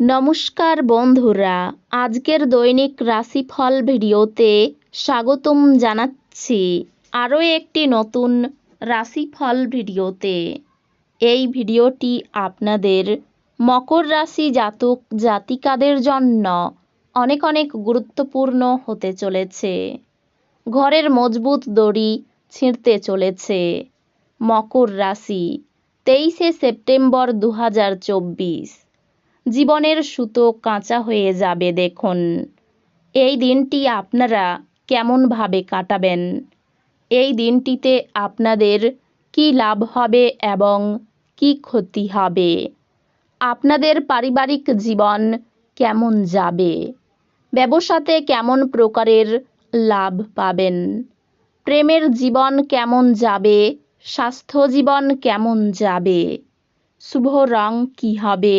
নমস্কার বন্ধুরা, আজকের দৈনিক রাশিফল ভিডিওতে স্বাগতম জানাচ্ছি আরও একটি নতুন রাশিফল ভিডিওতে। এই ভিডিওটি আপনাদের মকর রাশি জাতক জাতিকাদের জন্য অনেক অনেক গুরুত্বপূর্ণ হতে চলেছে। ঘরের মজবুত দড়ি ছিঁড়তে চলেছে। মকর রাশি তেইশে সেপ্টেম্বর দু হাজার চব্বিশ। জীবনের সুতো কাঁচা হয়ে যাবে দেখুন। এই দিনটি আপনারা কেমনভাবে কাটাবেন? এই দিনটিতে আপনাদের কি লাভ হবে এবং কি ক্ষতি হবে? আপনাদের পারিবারিক জীবন কেমন যাবে? ব্যবসাতে কেমন প্রকারের লাভ পাবেন? প্রেমের জীবন কেমন যাবে? স্বাস্থ্য জীবন কেমন যাবে? শুভ রং কী হবে?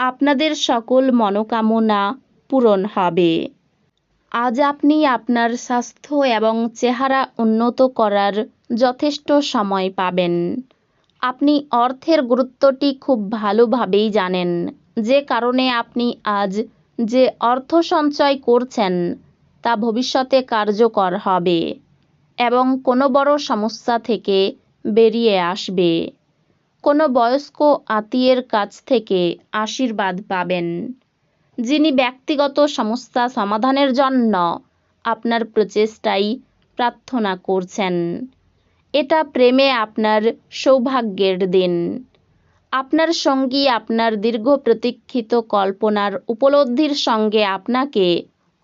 আপনাদের সকল মনোকামনা পূরণ হবে। আজ আপনি আপনার স্বাস্থ্য এবং চেহারা উন্নত করার যথেষ্ট সময় পাবেন। আপনি অর্থের গুরুত্বটি খুব ভালোভাবেই জানেন। যে কারণে আপনি আজ যে অর্থ সঞ্চয় করছেন, তা ভবিষ্যতে কার্যকর হবে এবং কোনো বড় সমস্যা থেকে বেরিয়ে আসবে। কোনো বয়স্ক আত্মীয়ের কাছ থেকে আশীর্বাদ পাবেন, যিনি ব্যক্তিগত সমস্যা সমাধানের জন্য আপনার প্রচেষ্টাই প্রার্থনা করছেন। এটা প্রেমে আপনার সৌভাগ্যের দিন। আপনার সঙ্গী আপনার দীর্ঘ প্রতীক্ষিত কল্পনার উপলব্ধির সঙ্গে আপনাকে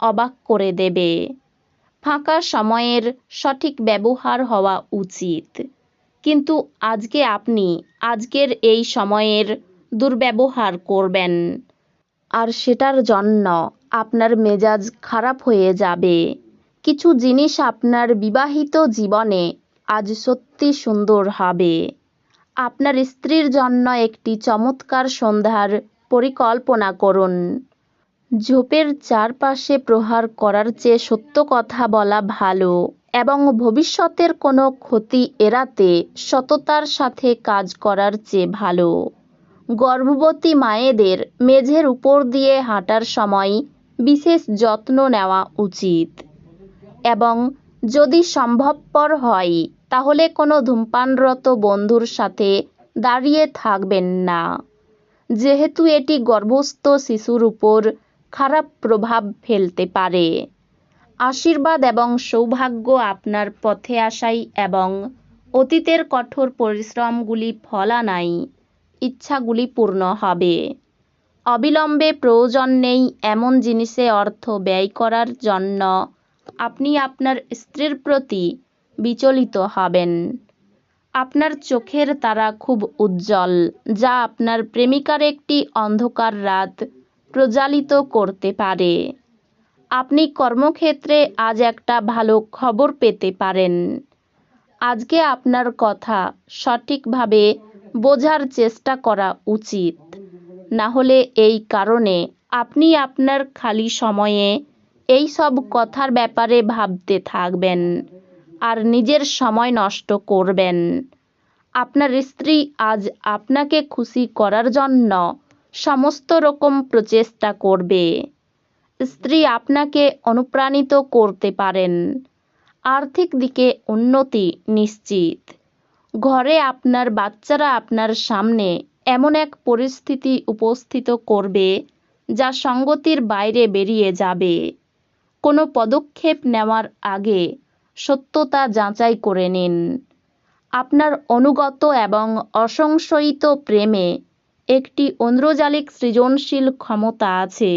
অবাক করে দেবে। ফাঁকা সময়ের সঠিক ব্যবহার হওয়া উচিত। কিন্তু আজকে আপনি আজকের এই সময়ের দুর্ব্যবহার করবেন। আর সেটার জন্য আপনার মেজাজ খারাপ হয়ে যাবে। কিছু জিনিস আপনার বিবাহিত জীবনে আজ সত্যি সুন্দর হবে। আপনার স্ত্রীর জন্য একটি চমৎকার সন্ধ্যার পরিকল্পনা করুন। ঝোপের চারপাশে প্রহার করার চেয়ে সত্য কথা বলা ভালো। এবং ভবিষ্যতের কোনো ক্ষতি এড়াতে সততার সাথে কাজ করার চেয়ে ভালো। গর্ভবতী মায়েদের মেঝের উপর দিয়ে হাঁটার সময় বিশেষ যত্ন নেওয়া উচিত। এবং যদি সম্ভবপর হয়, তাহলে কোনো ধূমপানরত বন্ধুর সাথে দাঁড়িয়ে থাকবেন না। যেহেতু এটি গর্ভস্থ শিশুর উপর খারাপ প্রভাব ফেলতে পারে। আশীর্বাদ এবং সৌভাগ্য আপনার পথে আসাই এবং অতীতের কঠোর পরিশ্রমগুলি ফলানাই ইচ্ছাগুলি পূর্ণ হবে। অবিলম্বে প্রয়োজন নেই এমন জিনিসে অর্থ ব্যয় করার জন্য আপনি আপনার স্ত্রীর প্রতি বিচলিত হবেন। আপনার চোখের তারা খুব উজ্জ্বল, যা আপনার প্রেমিকার একটি অন্ধকার রাত প্রজ্বালিত করতে পারে। আপনি কর্মক্ষেত্রে আজ একটা ভালো খবর পেতে পারেন। আজকে আপনার কথা সঠিকভাবে বোঝার চেষ্টা করা উচিত। না হলে এই কারণে আপনি আপনার খালি সময়ে এই সব কথার ব্যাপারে ভাবতে থাকবেন আর নিজের সময় নষ্ট করবেন। আপনার স্ত্রী আজ আপনাকে খুশি করার জন্য সমস্ত রকম প্রচেষ্টা করবে। স্ত্রী আপনাকে অনুপ্রাণিত করতে পারেন। আর্থিক দিকে উন্নতি নিশ্চিত। ঘরে আপনার বাচ্চারা আপনার সামনে এমন এক পরিস্থিতি উপস্থিত করবে যা সঙ্গতির বাইরে বেরিয়ে যাবে। কোনো পদক্ষেপ নেওয়ার আগে সত্যতা যাচাই করে নিন। আপনার অনুগত এবং অসংশয়িত প্রেমে একটি ঐন্দ্রজালিক সৃজনশীল ক্ষমতা আছে।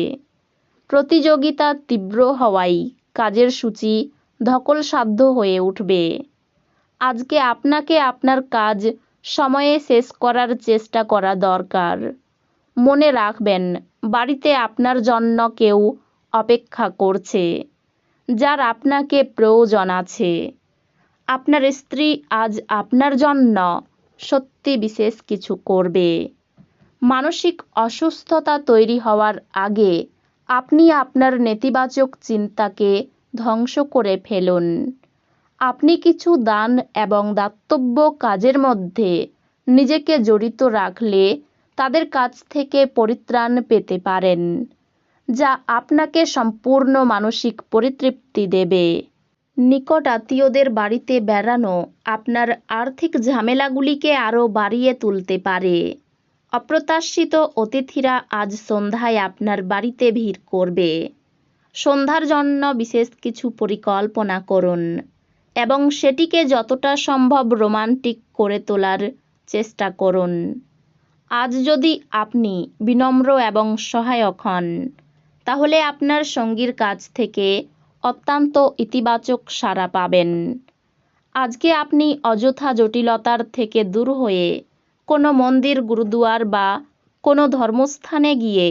প্রতিযোগিতা তীব্র হওয়ায় কাজের সূচি ধকলসাধ্য হয়ে উঠবে। আজকে আপনাকে আপনার কাজ সময়ে শেষ করার চেষ্টা করা দরকার। মনে রাখবেন, বাড়িতে আপনার জন্য কেউ অপেক্ষা করছে, যার আপনাকে প্রয়োজন আছে। আপনার স্ত্রী আজ আপনার জন্য সত্যি বিশেষ কিছু করবে। মানসিক অসুস্থতা তৈরি হওয়ার আগে আপনি আপনার নেতিবাচক চিন্তাকে ধ্বংস করে ফেলুন। আপনি কিছু দান এবং দাতব্য কাজের মধ্যে নিজেকে জড়িত রাখলে তাদের কাছ থেকে পরিত্রাণ পেতে পারেন, যা আপনাকে সম্পূর্ণ মানসিক পরিতৃপ্তি দেবে। নিকট আত্মীয়দের বাড়িতে বেড়ানো আপনার আর্থিক ঝামেলাগুলিকে আরও বাড়িয়ে তুলতে পারে। অপ্রত্যাশিত অতিথিরা আজ সন্ধ্যায় আপনার বাড়িতে ভিড় করবে। সন্ধ্যার জন্য বিশেষ কিছু পরিকল্পনা করুন এবং সেটিকে যতটা সম্ভব রোমান্টিক করে তোলার চেষ্টা করুন। আজ যদি আপনি বিনম্র এবং সহায়ক হন, তাহলে আপনার সঙ্গীর কাছ থেকে অত্যন্ত ইতিবাচক সাড়া পাবেন। আজকে আপনি অযথা জটিলতার থেকে দূর হয়ে কোনো মন্দির, গুরুদুয়ার বা কোনো ধর্মস্থানে গিয়ে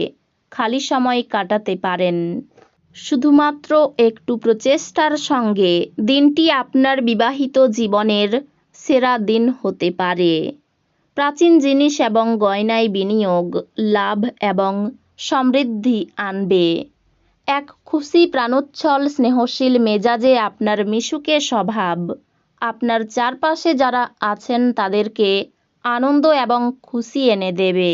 খালি সময় কাটাতে পারেন। শুধুমাত্র একটু প্রচেষ্টার সঙ্গে দিনটি আপনার বিবাহিত জীবনের সেরা দিন হতে পারে। প্রাচীন জিনিস এবং গয়নায় বিনিয়োগ, লাভ এবং সমৃদ্ধি আনবে। এক খুশি প্রাণোচ্ছল, স্নেহশীল মেজাজে আপনার মিশুকে স্বভাব, আপনার চারপাশে যারা আছেন তাদেরকে আনন্দ এবং খুশি এনে দেবে।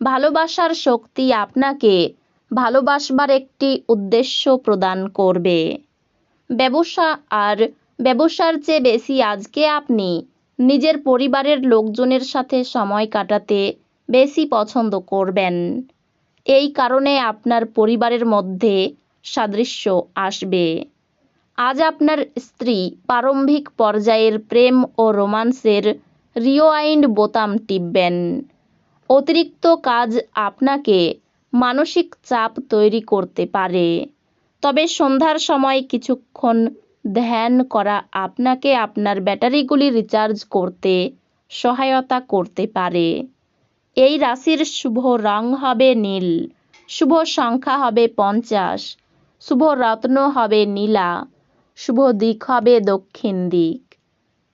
ভালোবাসার শক্তি আপনাকে ভালোবাসবার একটি উদ্দেশ্য প্রদান করবে। ব্যবসা আর ব্যবসার চেয়ে বেশি আজকে আপনি নিজের পরিবারের লোকজনের সাথে সময় কাটাতে বেশি পছন্দ করবেন। এই কারণে আপনার পরিবারের মধ্যে সাদৃশ্য আসবে। আজ আপনার স্ত্রী প্রারম্ভিক পর্যায়ের প্রেম ও রোমান্সের রিওয়াইন্ড বোতাম টিপবেন। অতিরিক্ত কাজ আপনাকে মানসিক চাপ তৈরি করতে পারে। তবে সন্ধ্যার সময় কিছুক্ষণ ধ্যান করা আপনাকে আপনার ব্যাটারিগুলি রিচার্জ করতে সহায়তা করতে পারে। এই রাশির শুভ রং হবে নীল, শুভ সংখ্যা হবে পঞ্চাশ, শুভ রত্ন হবে নীলা, শুভ দিক হবে দক্ষিণ দিক।